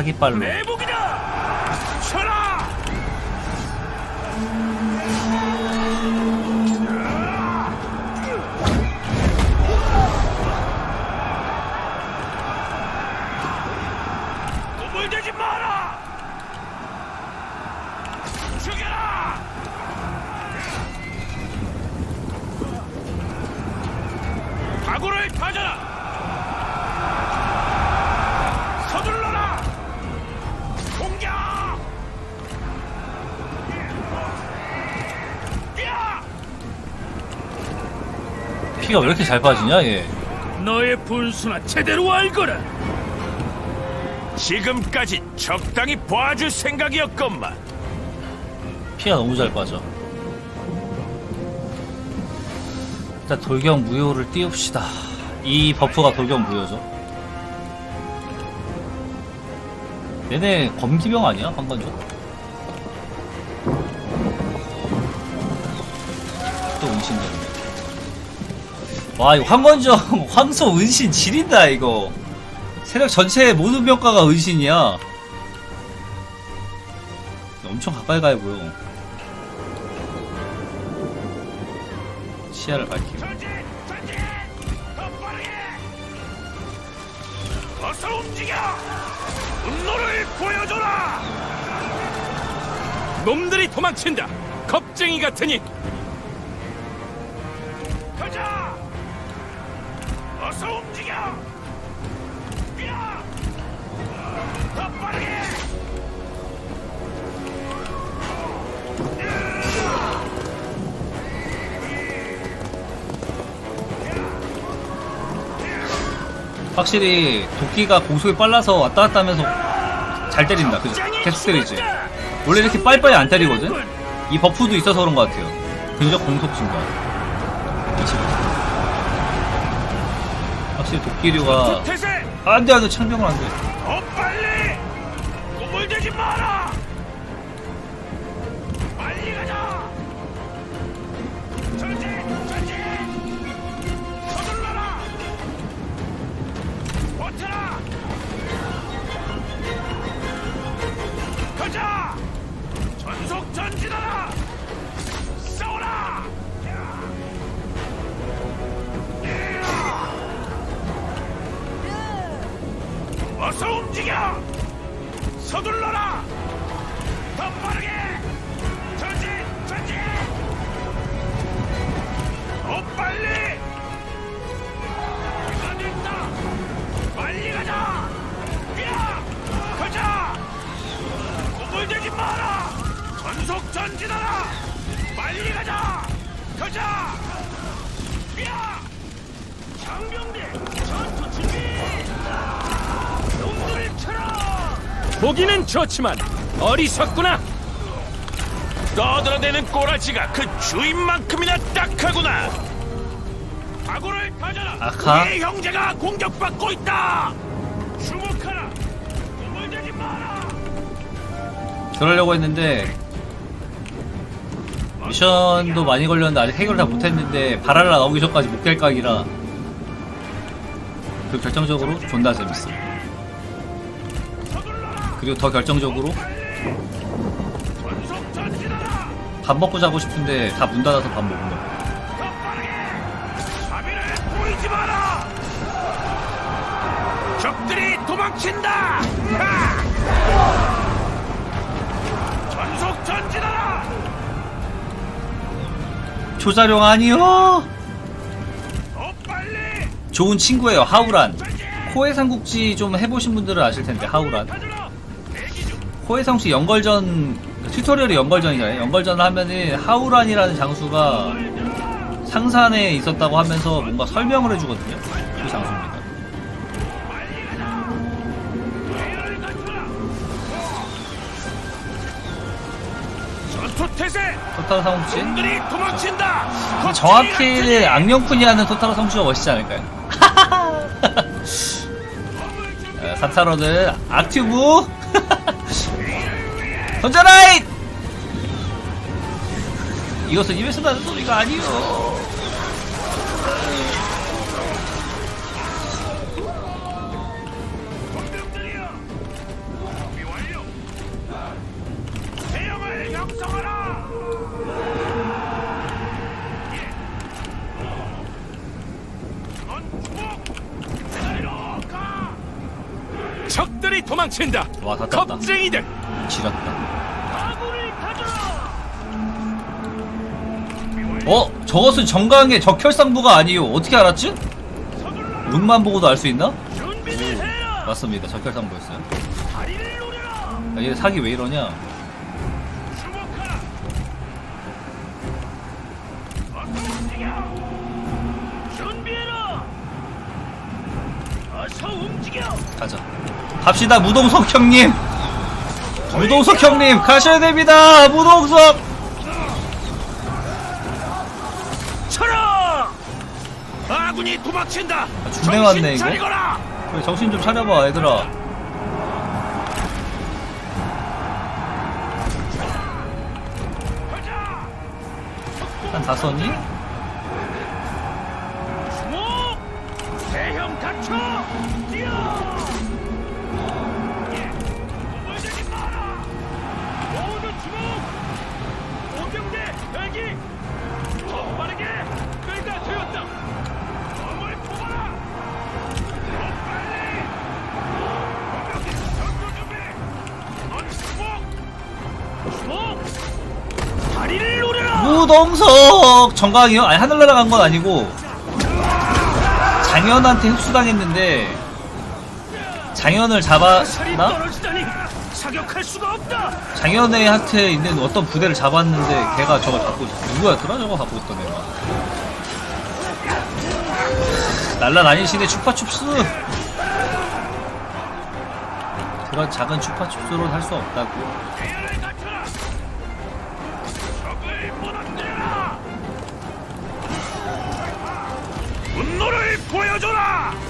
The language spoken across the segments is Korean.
사기빨로 피가 왜 이렇게 잘 빠지냐 얘? 너의 분수나 제대로 알거라. 지금까지 적당히 봐줄 생각이었건만. 피가 너무 잘 빠져. 일단 돌격 무효를 띄웁시다. 이 버프가 돌격 무효죠. 얘네 검기병 아니야? 한번줘 와 이거 황건정 황소 은신 지린다 이거 세력 전체의 모든 병가가 은신이야 엄청 가까이 가요 보여 시야를 밝히고! 어서 움직여! 분노를 보여줘라! 놈들이 도망친다! 겁쟁이 같으니! 확실히 도끼가 공속이 빨라서 왔다 갔다 하면서 잘 때린다 그죠? 계속 때리지 원래 이렇게 빨리빨리 안 때리거든? 이 버프도 있어서 그런 것 같아요 근접 공속 증가 20. 확실히 도끼류가 태세! 안돼 안 돼 창병을 안돼 더 빨리! 꾸물대지 마라! 보기는 좋지만 어리석구나. 떠들어대는 꼬라지가 그 주인만큼이나 딱하구나. 각오를 다져라. 아카? 우리의 형제가 공격받고 있다. 주목하라. 꾸물대지 마라. 그러려고 했는데 미션도 많이 걸렸는데 아직 해결을 다 못했는데 바랄라 나오기 전까지 못깰 각이라 그 결정적으로 존나 재밌어. 그리고 더 결정적으로. 밥 먹고 자고 싶은데 다 문 닫아서 밥 보이지 마라. 적들이 도망친다. 하! 전속 전진하라. 조자룡 아니요. 좋은 친구예요 하우란. 코해 삼국지 좀 해보신 분들은 아실 텐데 하우란 삼국지 연걸전 튜토리얼이 연걸전이잖아요 연걸전을 하면은 하우란이라는 장수가 상산에 있었다고 하면서 뭔가 설명을 해주거든요 그 장수입니다. 토탈 놈들이 도망친다. 정확히 악령꾼이 하는 토탈 삼국지가 멋있지 않을까요? 어, 사타로는 악튜브 던져라잇! 이것은 입에서 나는 소리가 아니요. 적들이 도망친다. 와, 다 땄다. 겁쟁이들. 지렸다. 저것은 정강의 적혈상부가 아니요. 어떻게 알았지? 눈만 보고도 알 수 있나? 맞습니다. 적혈상부였어요. 야, 얘 사기 왜 이러냐? 가자. 갑시다, 무동석 형님! 무동석 형님, 가셔야 됩니다! 무동석! 아군이 도망친다. 왔네, 정신 이거. 그래, 정신 좀 차려봐, 얘들아. 한다 썼니? 무동석! 정강이요? 아니, 하늘 날아간 건 아니고, 장현한테 흡수당했는데, 장현을 잡았나? 장현의 한테 있는 어떤 부대를 잡았는데 걔가 갖고 있어. 누구였더라? 저거 갖고 있던 애가. 날라다니시네 추파춥스. 그런 작은 추파춥스로 할수 없다고. 분노를 보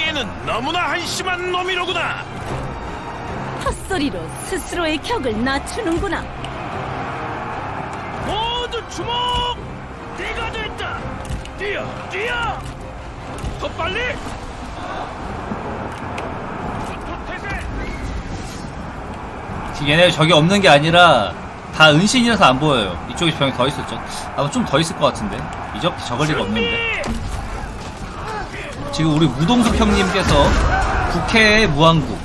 살아남기에는 너무나 한심한 놈이로구나. 헛소리로 스스로의 격을 낮추는구나. 모두 주목! 네가 됐다. 뛰어, 뛰어. 더 빨리. 얘네 저기 없는 게 아니라 다 은신이라서 안 보여요. 이쪽에 병이 더 있었죠. 아마 좀 더 있을 것 같은데. 이적 저걸 리가 없는데. 지금 우리 무동석 형님께서 국회의 무한국.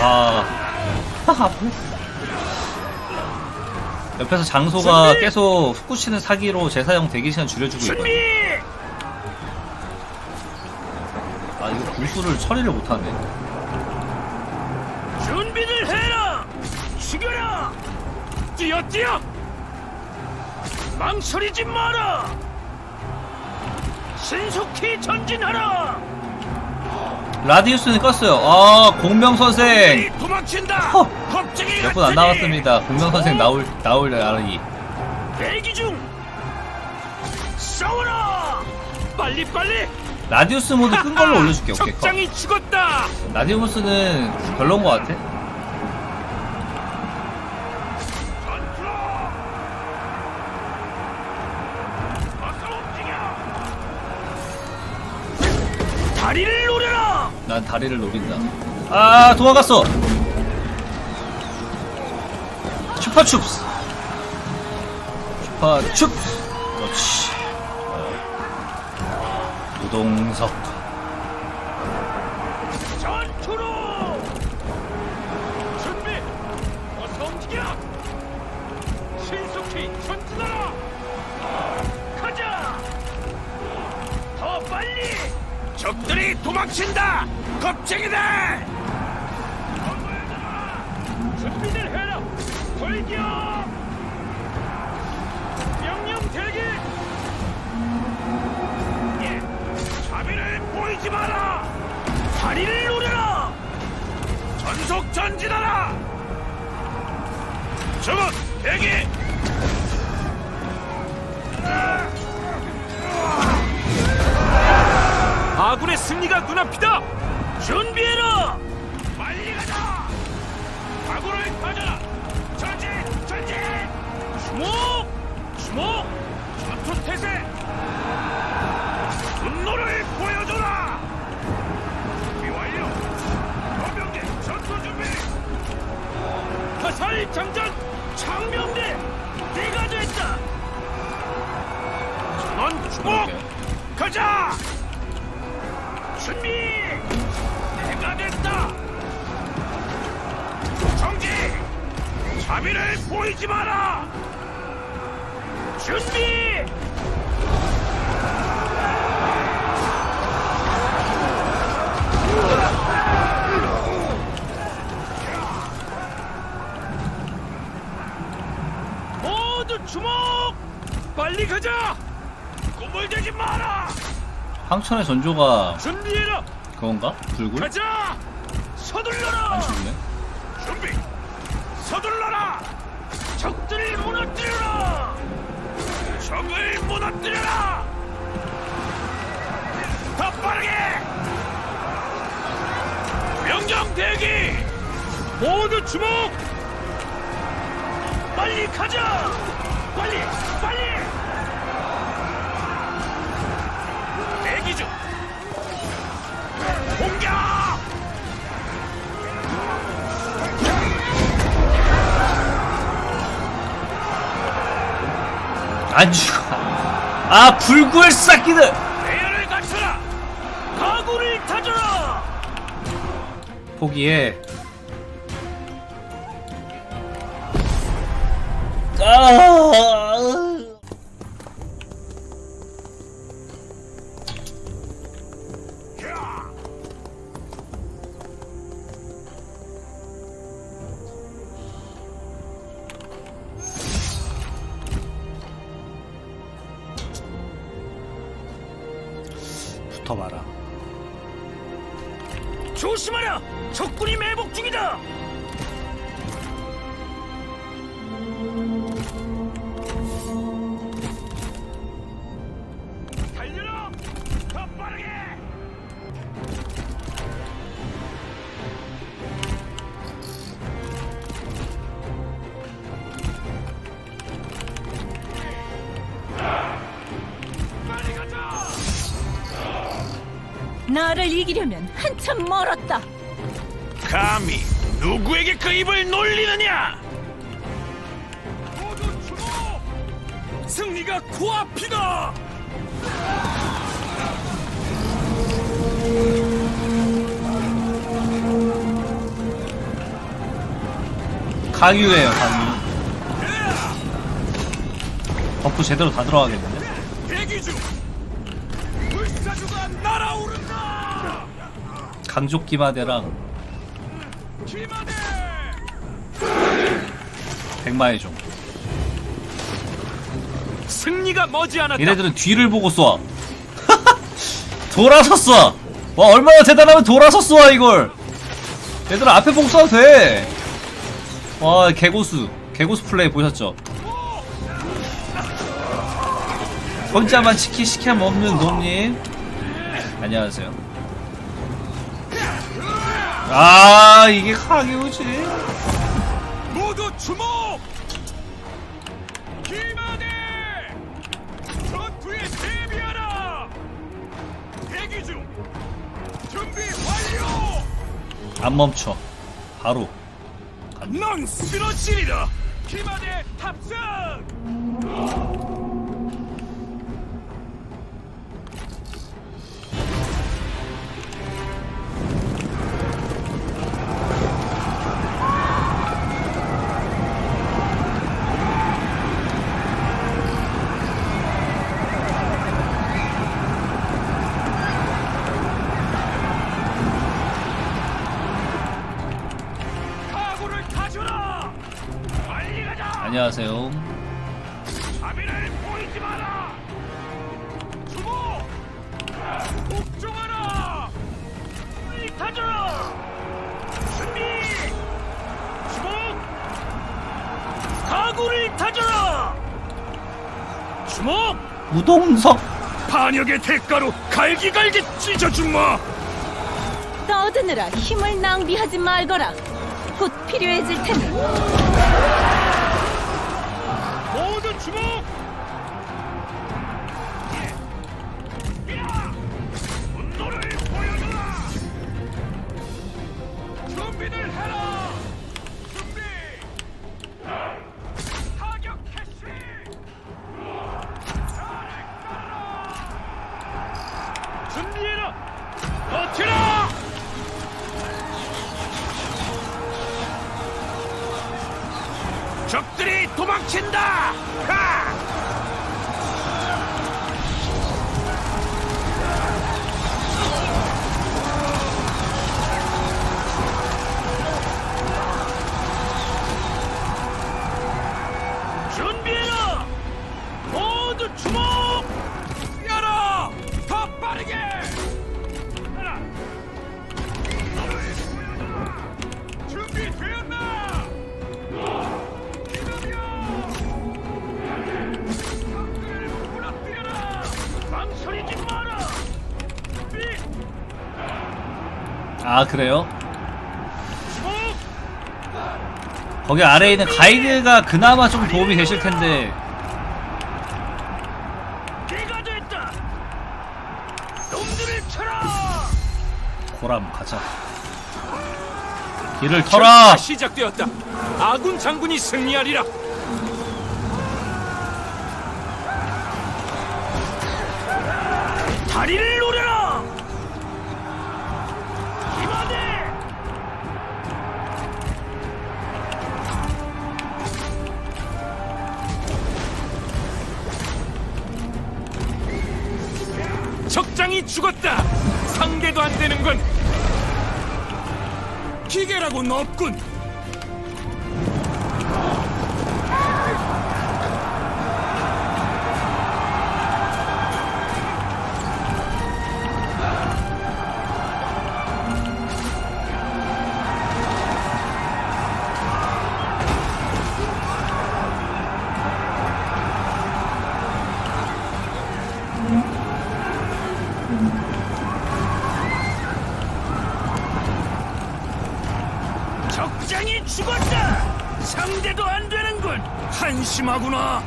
와. 옆에서 장소가! 계속 후쿠치는 사기로 재사용 대기 시간 줄여주고 있거든. 아 이거 불수를 처리를 못하네. 준비를 해라. 죽여라. 뛰어, 뛰어. 망설이지 마라. 신속히 전진하라. 라디우스는 껐어요. 아 공명 선생. 이 도망친다. 허! 겁쟁이 몇분 안. 남았습니다. 공명 선생 나올 나올 날이. 대기 중. 싸워라. 빨리 빨리. 라디우스 모드 끈 걸로 올려줄게. 오케이. 컷. 적장이 죽었다. 라디우스는 별로인 것 같아. 다리를 노려라. 난 다리를 노린다. 아 도망갔어. 슈퍼춥스. 슈퍼춥스. 그렇지. 어. 무동석. 적들이 도망친다. 겁쟁이들. 준비들 해라. 돌격. 명령 대기. 예. 자비를 보이지 마라. 다리를 노려라. 계속 전진하라. 저것 대기. 아군의 승리가 눈앞이다. 준비해라. 빨리 가자. 아군을 가져라. 전진, 전진. 주목, 주목. 전투 태세. 분노를 보여줘라. 준비 완료. 거병대 전투 준비. 화살 장전 장병대 네가 됐다. 전원 주목. 가자. 준비. 내가 됐다. 정지. 자비를 보이지 마라. 준비. 모두 주목! 빨리 가자! 꾸물대지 마라! 황천의 전조가 준비해라! 그건가? 불굴? 가자! 서둘러라! 안 죽네. 준비! 서둘러라! 적들을 무너뜨려라! 적을 무너뜨려라! 더 빠르게! 명령 대기! 모두 주목! 빨리 가자! 빨리! 빨리! 안 죽어. 아 불굴 싹기들. 대열을 갖춰라! 가구를 다져라! 포기해. 아. 이기려면 한참 멀었다. 감히 누구에게 그 입을 놀리느냐? 모두 주목! 승리가 코앞이다! 강유예요 강유. 버프 제대로 다 들어가겠는데? 강족기마대랑 기마대! 백마의 종. 승리가 머지않았다! 얘네들은 뒤를 보고 쏴. 돌아서 쏴. 와 얼마나 대단하면 돌아서 쏴 이걸. 얘들아 앞에 보고 쏴도 돼. 와 개고수. 개고수 플레이 보셨죠? 혼자만 치킨 시켜 먹는 놈님. 안녕하세요. 아 이게 강요지. 모두 주목! 기마대! 전투에 대비하라! 대기 중! 준비 완료! 안 멈춰. 바로. 넌 쓰러지리라! 기마대 탑승! 안녕하세요. 주모 복종하라. 타져라. 준비. 주모 가구를 타져라. 주모 무동석 반역의 대가로 갈기갈기 찢어주마. 떠드느라 힘을 낭비하지 말거라. 곧 필요해질 테니 모두 주목! 적들이 도망친다! 하! 아 그래요? 거기 아래에 있는 가이드가 그나마 좀 도움이 되실 텐데! 고람 가자 길을 터라 시작되었다. 아군 장군이 승리하리라. 다리를 죽었다. 상대도 안 되는군. 기계라고는 없군. 죽었다. 상대도 안 되는군. 한심하구나.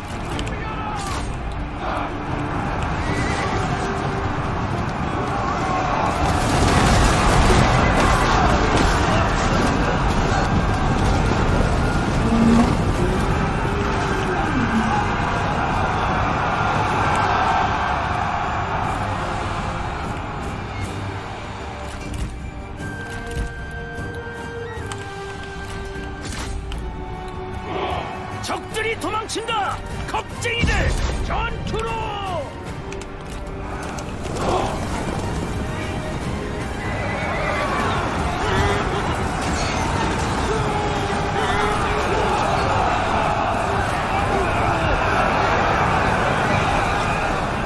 적들이 도망친다. 겁쟁이들 전투로.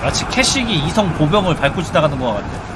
마치 캐식이 이성 보병을 밟고 지나가는 것 같아